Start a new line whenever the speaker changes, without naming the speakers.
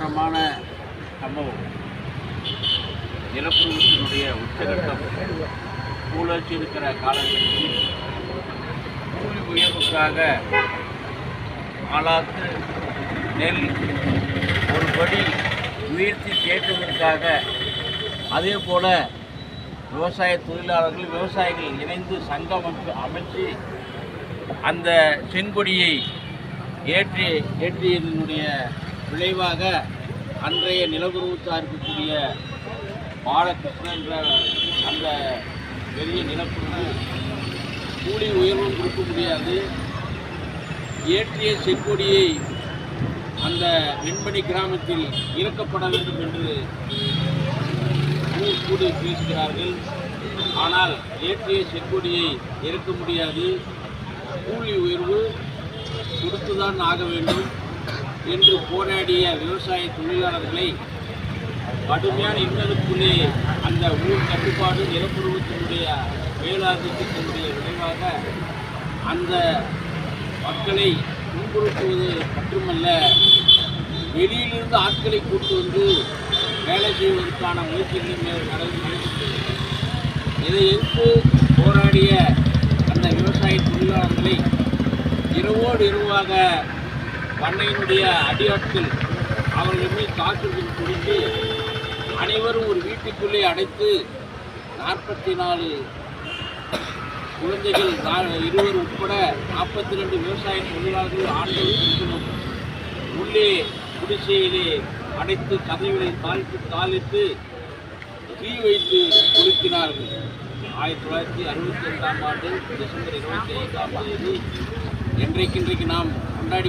துயரமான சம்பவம். நிலப்பிரபுத்தினுடைய உச்சகட்டம் ஊழச்சி இருக்கிற காலகட்டத்தில் கூலி உயர்வுக்காக ஆளாத்து நெல் ஒரு படி உயர்த்தி கேட்டதற்காக அதே போல் விவசாய தொழிலாளர்கள் விவசாயிகள் இணைந்து சங்கம் அமைத்து அமைச்சு அந்த செங்கொடியை ஏற்றி ஏற்றியதனுடைய விளைவாக அன்றைய நிலவுறவுத்தாக இருக்கக்கூடிய பாலகிருஷ்ணன் என்ற அந்த பெரிய நிலப்புறவு கூலி உயர்வும் கொடுக்க முடியாது ஏற்றிய செக்கொடியை அந்த வெண்மணி கிராமத்தில் இறக்கப்பட வேண்டும் என்று ஊர் கூடி பேசுகிறார்கள். ஆனால் ஏற்றிய செக்கொடியை இறக்க முடியாது. கூலி உயர்வு கொடுத்துதான் ஆக வேண்டும். போராடிய விவசாய தொழிலாளர்களை கடுமையான இன்னலுக்குள்ளே அந்த ஊர் கட்டுப்பாடு நிலப்பருவத்தினுடைய மேலாதிக்கத்தினுடைய விளைவாக அந்த மக்களை துன்புறுத்துவது மட்டுமல்ல வெளியிலிருந்து ஆட்களை கூட்டு வந்து வேலை செய்வதற்கான முயற்சிகளும் நடைபெற்றது. இதை எதிர்த்து போராடிய அந்த விவசாய தொழிலாளர்களை இரவோடு இரவாக பண்ணையினுடைய அடியாட்கள் அவர்கள் மீது தாக்குதல் கொடுத்து அனைவரும் ஒரு வீட்டுக்குள்ளே அடைத்து நாற்பத்தி நாலு குழந்தைகள் இருவர் உட்பட நாற்பத்தி ரெண்டு விவசாய தொழிலாளர்கள் ஆண்கள் பெண்களும் உள்ளே குடிசையிலே அடைத்து கதவுகளை தாழ்த்து தாளித்து தீ வைத்து கொளுத்தினார்கள். ஆயிரத்தி தொள்ளாயிரத்தி அறுபத்தி ரெண்டாம் ஆண்டு டிசம்பர் இருபத்தி ஐந்தாம் தேதி இன்றைக்கு இன்றைக்கு நாம் கொண்டாடி